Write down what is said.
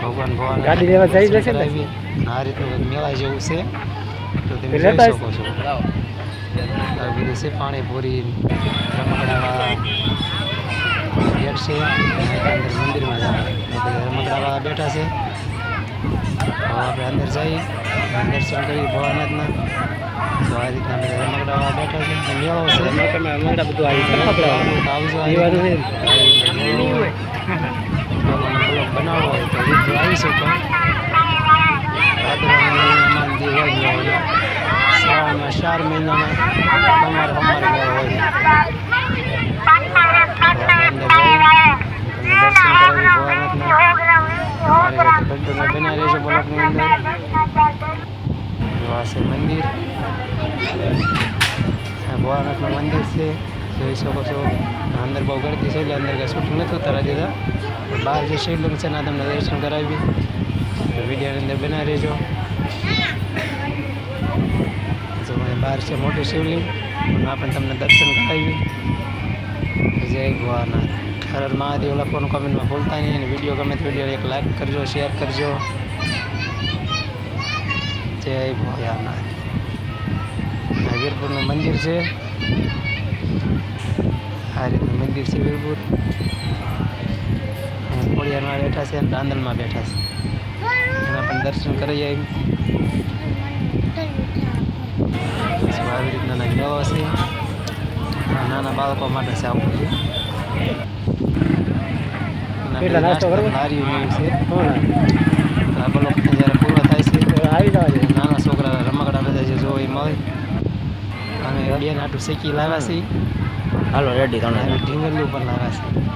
ભગવાન ભગવાન ગાડી લેવા જઈ જશે આ રીતનું મેળા જેવું છે. તો તમે જોઈ શકો છો. બધું છે પાણીપુરી રમકડાવાળા ગેટ છે. મંદિરમાં રમકડાવાળા બેઠા છે. હવે અંદર જઈએ દર્શન કરીએ ભોળાનાથના આ રીતના બધા બેઠા છે મેળો છે. રમકડા બધું આવી છે. બનાવવો હોય તો વીડિયો આવી શકો શ્રાવણમાં ચાર મહિનામાં તમારે અમારે હોય તો આપણે અંદર જઈ તમે દર્શન કરાવી ભોળાનાથના મારી સાથે કંટ્રોલમાં બનાવી રહેજો બ્લોગની અંદર છે મંદિર. ભોળાનાથનું મંદિર છે. જોઈ શકો છો, અંદર બહુ ગળતી છે એટલે અંદર કાંઈ શૂટિંગ નથી ઉતારા દીધા બહાર જે શિવલિંગ છે ના તમને દર્શન કરાવી વિડીયોની અંદર બનાવી રહેજો. બહાર છે મોટી શિવલિંગ, એમાં આપણે તમને દર્શન કરાવી જય ભોળાનાથ. હર મહાદેવ. લખવાનું કમેન્ટમાં ભૂલતા નહીં અને વીડિયો ગમે તો વીડિયો એક લાઈક કરજો શેર કરજો. જય ભોળાનાથ આ વીરપુરનું મંદિર છે. આ રીતનું મંદિર છે વીરપુર. ખોડિયારમાં બેઠા છે અને રાંદલમાં બેઠા છે. એના પણ દર્શન કરી આવી આવી રીતના મેળો છે. નાના બાળકો માટે છે આવું છે નાસ્તો કરવો? છે કોણ આવે? તો આ બ્લોક જ્યારે પૂરો થાય છે તો આવી જવા દે. નાના છોકરા રમકડા બધા એ મળે. અને બેન આટલું શેકી લાવ્યા છીએ. હાલો રેડી તમે. અને ઉપર લાવ્યા છે